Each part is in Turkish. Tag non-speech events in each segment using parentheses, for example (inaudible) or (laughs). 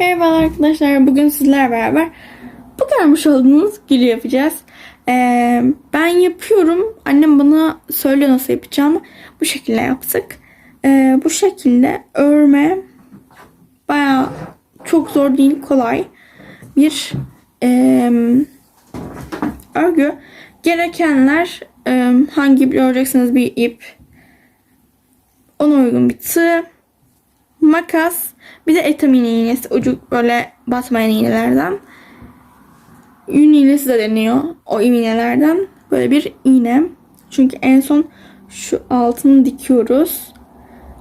Merhabalar arkadaşlar. Bugün sizlerle beraber bu görmüş olduğunuz gülü yapacağız. Ee, ben yapıyorum. Annem bana söylüyor nasıl yapacağımı. Bu şekilde yaptık. Ee, bu şekilde örme baya çok zor değil kolay bir ee, örgü. Gerekenler ee, hangi iple öreceksiniz bir ip ona uygun bir tığ makas bir de etamin iğnesi ucu böyle batmayan iğnelerden. Yün iğnesi de deniyor o iğnelerden. Böyle bir iğne. Çünkü en son şu altını dikiyoruz.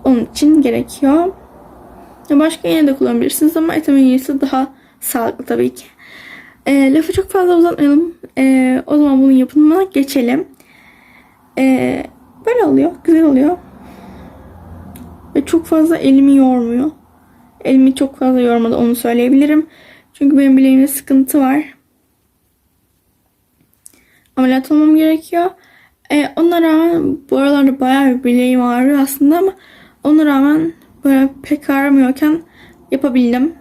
Onun için gerekiyor. Başka iğne de kullanabilirsiniz ama etamin iğnesi daha sağlıklı tabii ki. E, lafı çok fazla uzatmayalım. E, o zaman bunun yapımına geçelim. E, böyle oluyor güzel oluyor. Ve çok fazla elimi yormuyor. Elimi çok fazla yormadı onu söyleyebilirim. Çünkü benim bileğimde sıkıntı var. Ameliyat olmam gerekiyor. Ee, ona rağmen bu aralarda bayağı bir bileğim ağrıyor aslında ama ona rağmen böyle pek ağrımıyorken yapabildim.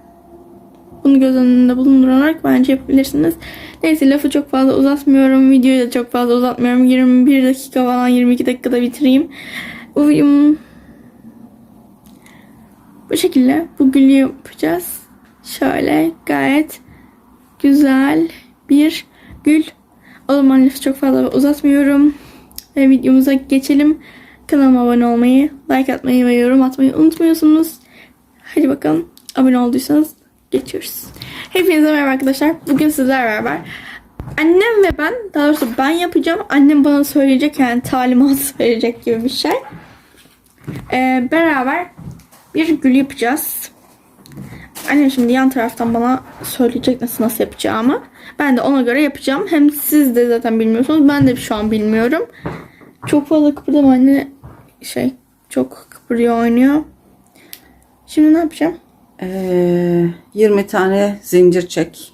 Bunu göz önünde bulundurarak bence yapabilirsiniz. Neyse lafı çok fazla uzatmıyorum. Videoyu da çok fazla uzatmıyorum. 21 dakika falan 22 dakikada bitireyim. Videomu bu şekilde bu gülü yapacağız. Şöyle gayet güzel bir gül. O zaman lafı çok fazla uzatmıyorum. Ve videomuza geçelim. Kanalıma abone olmayı, like atmayı ve yorum atmayı unutmuyorsunuz. Hadi bakalım abone olduysanız geçiyoruz. Hepinize merhaba arkadaşlar. Bugün sizlerle beraber annem ve ben, daha doğrusu ben yapacağım. Annem bana söyleyecek yani talimat (laughs) verecek gibi bir şey. Ee, beraber bir gül yapacağız. Annem şimdi yan taraftan bana söyleyecek nasıl nasıl yapacağımı. Ben de ona göre yapacağım. Hem siz de zaten bilmiyorsunuz. Ben de şu an bilmiyorum. Çok fazla kıpırdama anne. Şey çok kıpırıyor oynuyor. Şimdi ne yapacağım? Ee, 20 tane zincir çek.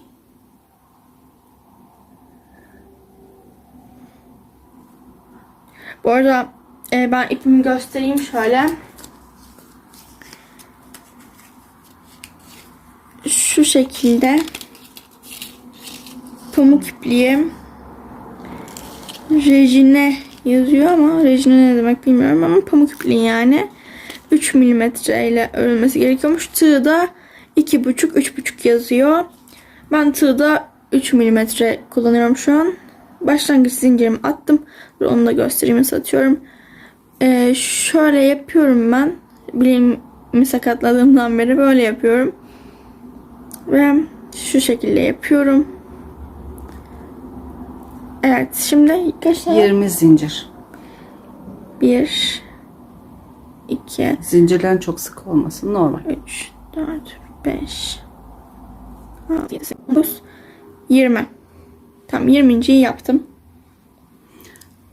Bu arada e, ben ipimi göstereyim şöyle. Şu şekilde pamuk ipliği rejine yazıyor ama rejine ne demek bilmiyorum ama pamuk ipliği yani 3 milimetre ile örülmesi gerekiyormuş. Tığ da 2,5 3,5 yazıyor. Ben tığda 3 milimetre kullanıyorum şu an. Başlangıç zincirimi attım. Dur onu da göstereyim nasıl atıyorum. Ee, şöyle yapıyorum ben. Bileğimi sakatladığımdan beri böyle yapıyorum. Ve şu şekilde yapıyorum. Evet şimdi kaç tane? 20 zincir. 1 2 Zincirlerin çok sık olmasın normal. 3 4 5 6 7 8 9 20 Tamam 20.yi yaptım.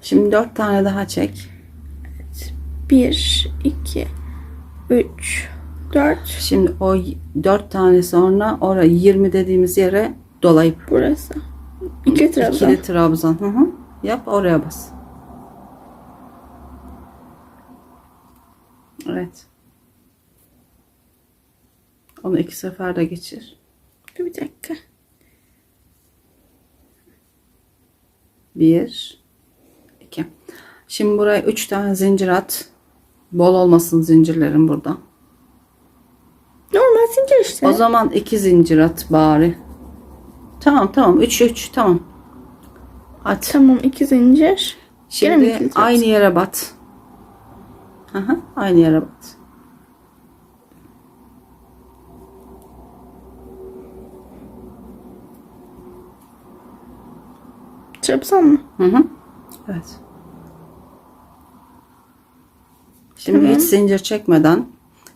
Şimdi 4 tane daha çek. 1 2 3 4 Şimdi o 4 tane sonra oraya 20 dediğimiz yere dolayıp burası. 2 trabzan. ikili trabzan. Hı hı. Yap oraya bas. Evet. Onu iki seferde geçir. Bir dakika. Bir, iki. Şimdi buraya üç tane zincir at. Bol olmasın zincirlerin burada. Zincir işte. O zaman iki zincir at bari. Tamam tamam. Üç üç tamam. At. Tamam 2 zincir. Gene Şimdi trabzan? aynı yere bat. Aha, aynı yere bat. Trabzan mı? Hı hı. Evet. Şimdi Tamam. hiç zincir çekmeden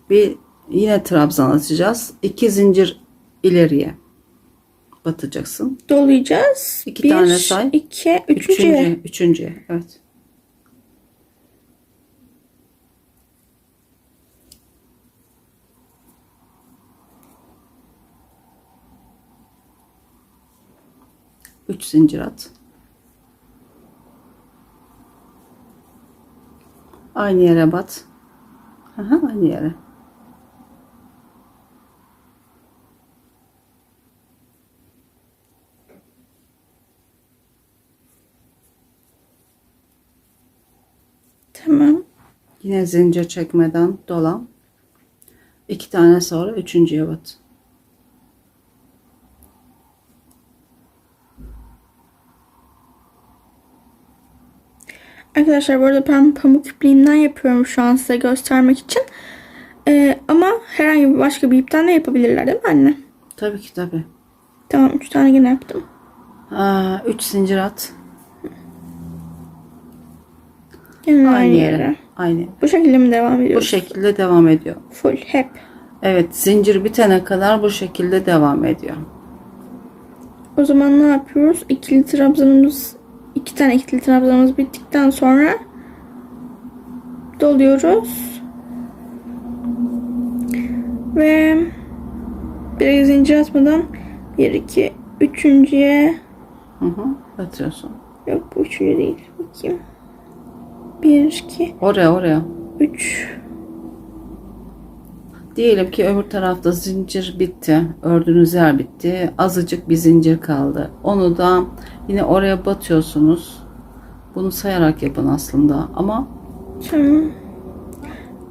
bir yine trabzan atacağız. İki zincir ileriye batacaksın. Dolayacağız. İki 1, tane say. 2, 3. Üçüncü, üçüncüye. Evet. Üç zincir at. Aynı yere bat. Aha, aynı yere. Tamam. Yine zincir çekmeden dolan. İki tane sonra üçüncüye bat. Arkadaşlar bu arada ben pamuk ipliğimden yapıyorum şu an size göstermek için. Ee, ama herhangi bir başka bir ipten de yapabilirler değil mi anne? Tabii ki tabii. Tamam 3 tane yine yaptım. Aa, üç zincir at. Yine aynı, Aynı yere. yere. Aynı. Bu şekilde mi devam Bu ediyoruz? şekilde devam ediyor. Full hep. Evet zincir bitene kadar bu şekilde devam ediyor. O zaman ne yapıyoruz? İkili trabzanımız, iki tane ikili trabzanımız bittikten sonra doluyoruz. Ve bir zincir atmadan bir iki üçüncüye Hı hı, batıyorsun. yok bu üçüncü değil. Bakayım. Bir iki Oraya oraya. üç Diyelim ki öbür tarafta zincir bitti. Ördüğünüz yer bitti. Azıcık bir zincir kaldı. Onu da yine oraya batıyorsunuz. Bunu sayarak yapın aslında. Ama Tamam.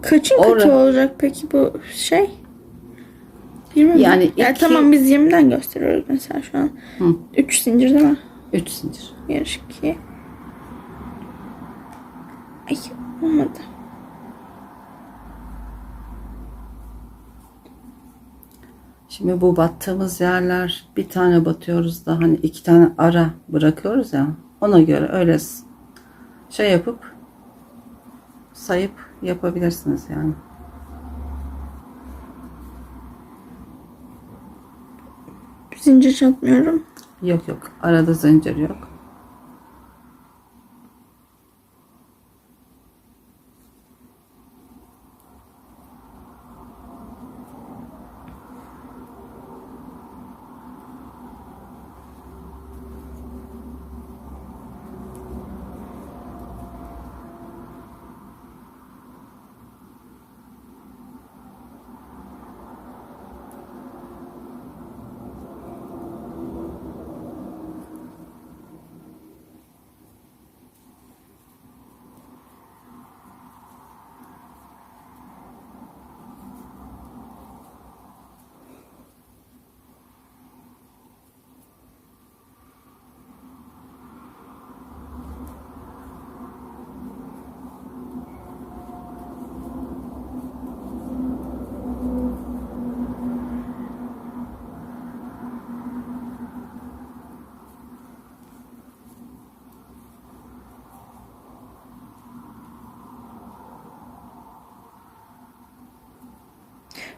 Kaçın katı Orada- olacak peki bu şey? 20 mi? Yani Ya iki- tamam biz 20'den gösteriyoruz mesela şu an. Hı. 3 zincir değil mi? 3 zincir. 1, 2. Ay olmadı. Şimdi bu battığımız yerler bir tane batıyoruz da hani iki tane ara bırakıyoruz ya. Ona göre öyle şey yapıp sayıp yapabilirsiniz yani. Zincir çatmıyorum. Yok yok. Arada zincir yok.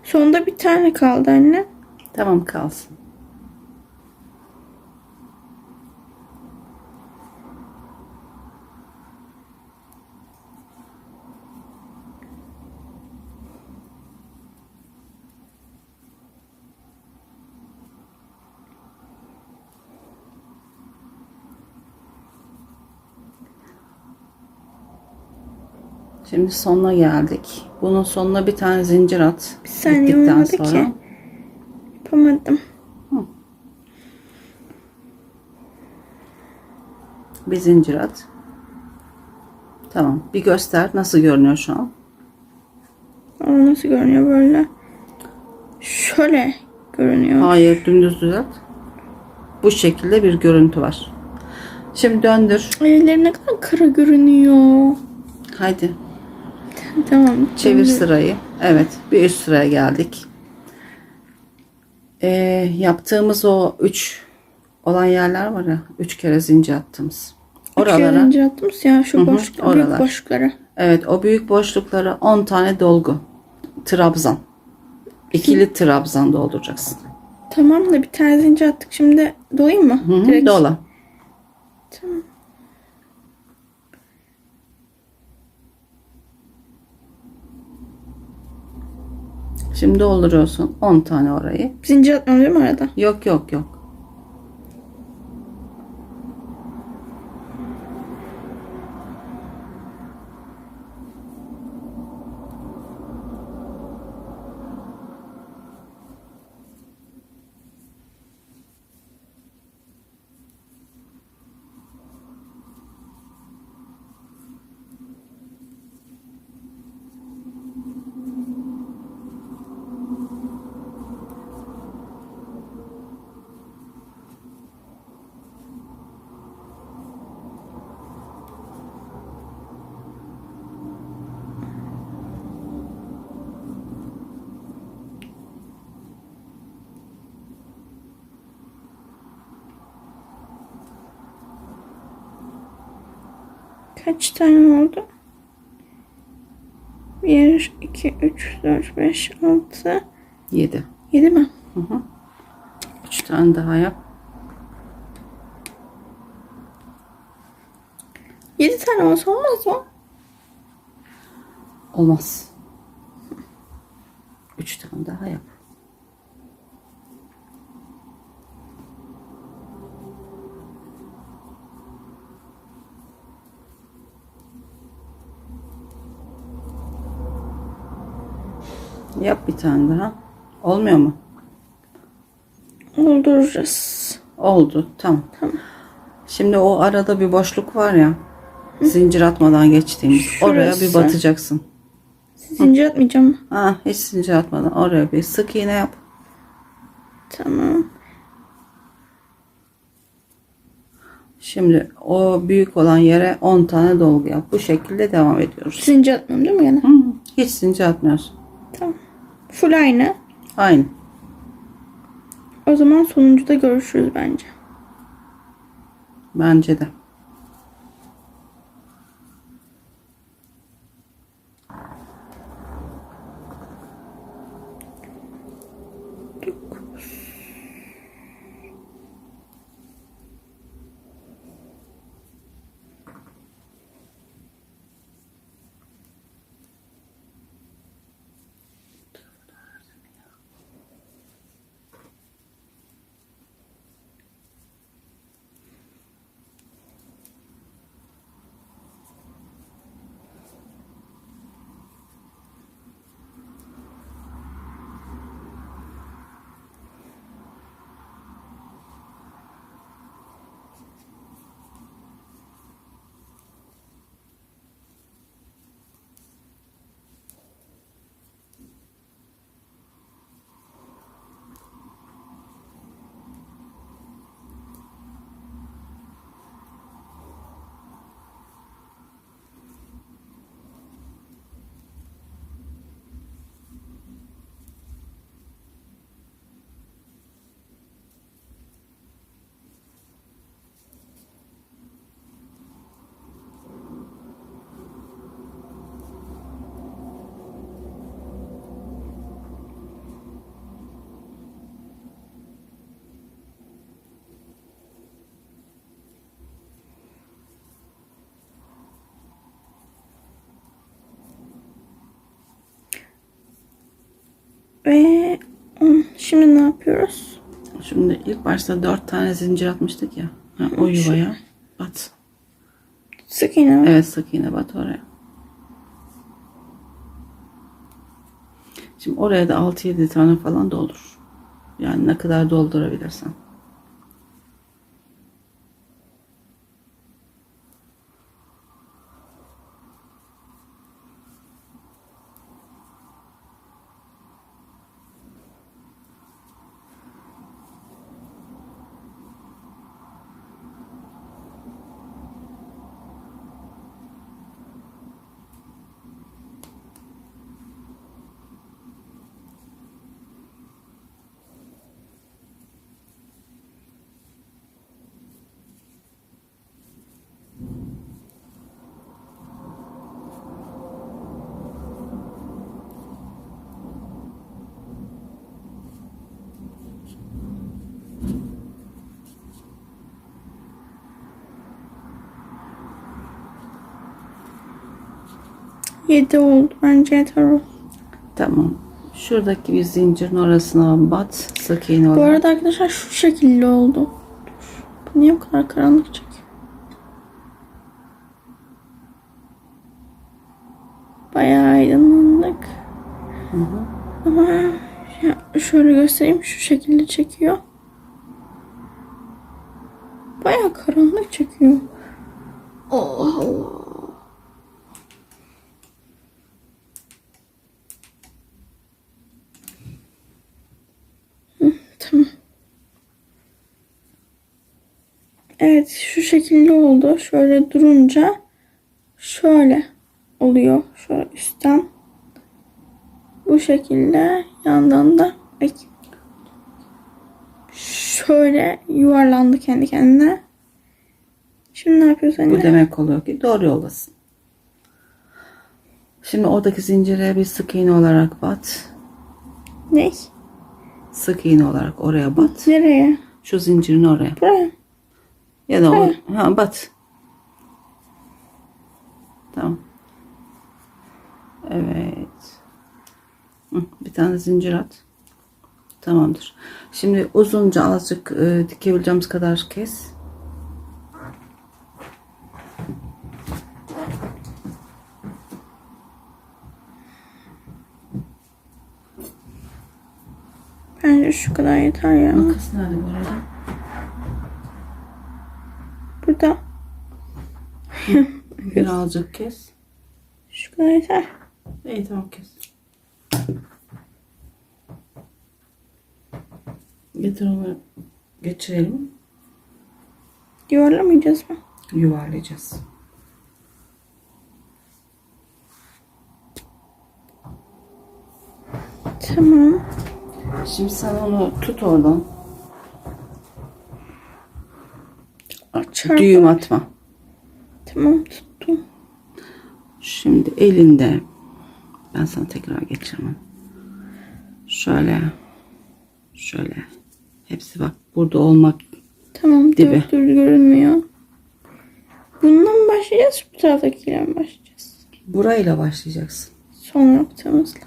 Sonunda bir tane kaldı anne. Tamam kalsın. Şimdi sonuna geldik. Bunun sonuna bir tane zincir at. Bir saniye olmadı sonra. ki. Yapamadım. Bir zincir at. Tamam. Bir göster. Nasıl görünüyor şu an? Ama nasıl görünüyor böyle? Şöyle görünüyor. Hayır. Dümdüz düzelt. Bu şekilde bir görüntü var. Şimdi döndür. Elleri ne kadar kara görünüyor. Haydi. Tamam. Çevir şimdi- sırayı. Evet. Bir üst sıraya geldik. Ee, yaptığımız o üç olan yerler var ya. Üç kere zincir attığımız. Üç kere Oralara. zincir attınız ya şu Hı hı, boşluklara, büyük boşluklara. Evet. O büyük boşluklara 10 tane dolgu. Trabzan. İkili trabzan dolduracaksın. Tamam da bir tane zincir attık. Şimdi dolayım mı? Hı hı, Direkt. Dola. Tamam. Şimdi dolduruyorsun 10 tane orayı. Zincir atmam değil mi arada? Yok yok yok. Kaç tane oldu? 1, 2, 3, 4, 5, 6, 7. 7 mi? 3 tane daha yap. 7 tane olsa olmaz mı? Olmaz. 3 tane daha yap. Yap bir tane daha. Olmuyor mu? Dolduracağız. Oldu. Tamam. Şimdi o arada bir boşluk var ya. Zincir atmadan geçtiğimiz. Oraya bir Şurası. batacaksın. Zincir atmayacağım mı? Ha, hiç zincir atmadan oraya bir sık iğne yap. Tamam. Şimdi o büyük olan yere 10 tane dolgu yap. Bu şekilde devam ediyoruz. Zincir atmıyorum değil mi gene? Hı, hiç zincir atmıyorsun. Tamam. Full aynı. Aynı. O zaman sonuncuda görüşürüz bence. Bence de. Ve hmm, şimdi ne yapıyoruz? Şimdi ilk başta 4 tane zincir atmıştık ya. Ha, o yuvaya bat. Sık iğne mi? Evet sık iğne bat oraya. Şimdi oraya da 6-7 tane falan doldur. Yani ne kadar doldurabilirsen. Yedi oldu. Bence yeter o. Tamam. Şuradaki bir zincirin orasına bat. Sık iğne Bu arada arkadaşlar şu şekilde oldu. Dur. Bu niye bu kadar karanlık çekiyor? Bayağı aydınlandık. Ama ya şöyle göstereyim. Şu şekilde çekiyor. Bayağı karanlık çekiyor. Allah Allah. Hı, Tamam. Evet şu şekilde oldu. Şöyle durunca şöyle oluyor. Şöyle üstten. Bu şekilde yandan da ay, şöyle yuvarlandı kendi kendine. Şimdi ne yapıyoruz anne? Bu demek oluyor ki doğru yoldasın. Şimdi oradaki zincire bir sık iğne olarak bat. Ne? Sık iğne olarak oraya bat. Nereye? Şu zincirin oraya. Buraya. Ya da o, ha bat. Tamam. Evet. Bir tane zincir at. Tamamdır. Şimdi uzunca azıcık e, dikebileceğimiz kadar kes. Bence şu kadar yeter ya. Makas nerede bu arada? Burada. (laughs) Birazcık kes. Şu kadar yeter. İyi tamam kes. Getir onu geçirelim. Yuvarlamayacağız mı? Yuvarlayacağız. Tamam. Şimdi sen onu tut oradan. Çarpı. Düğüm atma. Tamam tuttum. Şimdi elinde ben sana tekrar geçirmem. Şöyle şöyle hepsi bak burada olmak Tamam Dibi. dört düz görünmüyor. Bundan mı başlayacağız? Bu taraftakiyle mi başlayacağız? burayla başlayacaksın. Son noktamızla.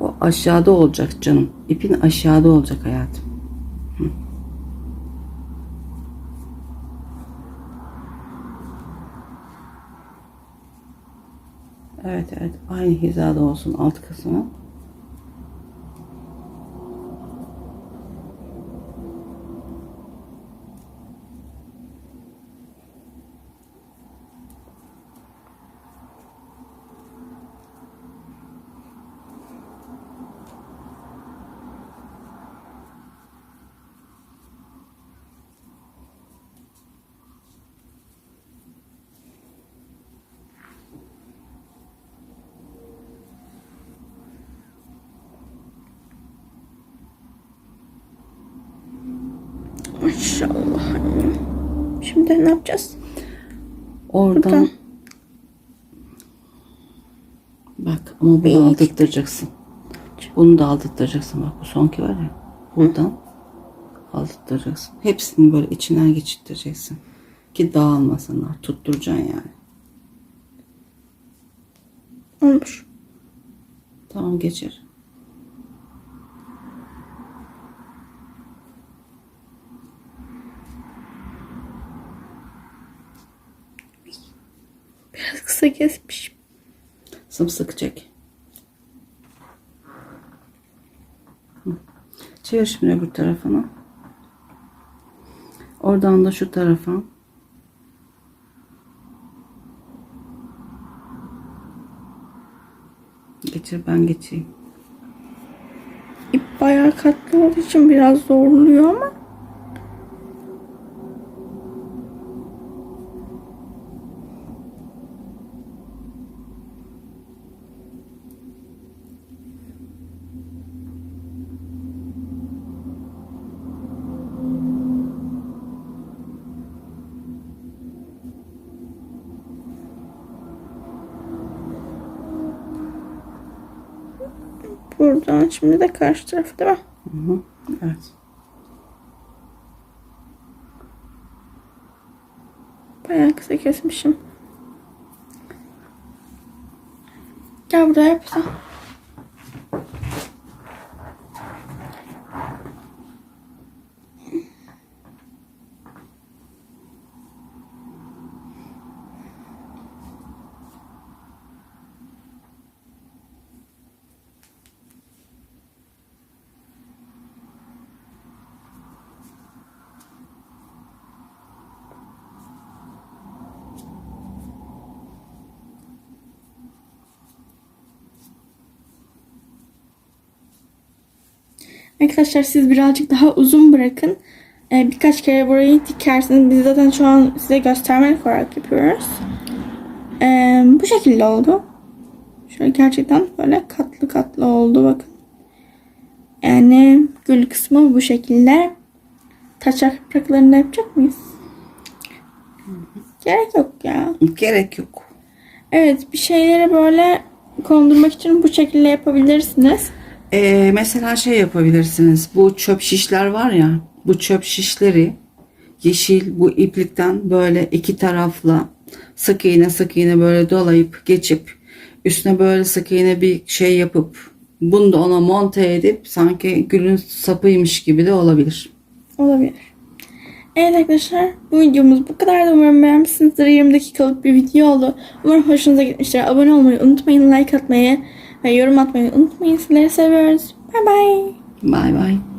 O aşağıda olacak canım. İpin aşağıda olacak hayatım. Evet evet aynı hizada olsun alt kısmı. Maşallah annem. Şimdi ne yapacağız? Oradan Buradan. bak ama bunu aldırtacaksın. Bunu da aldırtacaksın bak bu sonki var ya. Buradan aldırtacaksın. Hepsini böyle içinden geçirteceksin. Ki dağılmasınlar. Tutturacaksın yani. Olmuş. Tamam geçir. Biraz kısa kesmişim. Sımsıkı çek. Çevir şimdi öbür tarafına. Oradan da şu tarafa. Geçir ben geçeyim. İp bayağı katlı olduğu için biraz zorluyor ama. Buradan şimdi de karşı tarafı değil mi? Hı hı. Evet. Bayağı kısa kesmişim. Gel buraya yap Arkadaşlar siz birazcık daha uzun bırakın. Ee, birkaç kere burayı dikersiniz. Biz zaten şu an size göstermelik olarak yapıyoruz. Ee, bu şekilde oldu. Şöyle gerçekten böyle katlı katlı oldu bakın. Yani gül kısmı bu şekilde. taç yapraklarını yapacak mıyız? Gerek yok ya. Gerek yok. Evet bir şeyleri böyle kondurmak için bu şekilde yapabilirsiniz. Ee, mesela şey yapabilirsiniz. Bu çöp şişler var ya. Bu çöp şişleri yeşil bu iplikten böyle iki tarafla sık iğne sık iğne böyle dolayıp geçip üstüne böyle sık iğne bir şey yapıp bunu da ona monte edip sanki gülün sapıymış gibi de olabilir. Olabilir. Evet arkadaşlar bu videomuz bu kadar da umarım beğenmişsinizdir. 20 dakikalık bir video oldu. Umarım hoşunuza gitmiştir. Abone olmayı unutmayın. Like atmayı ve yorum atmayı unutmayın. Sizleri seviyoruz. Bye bye. Bay bay.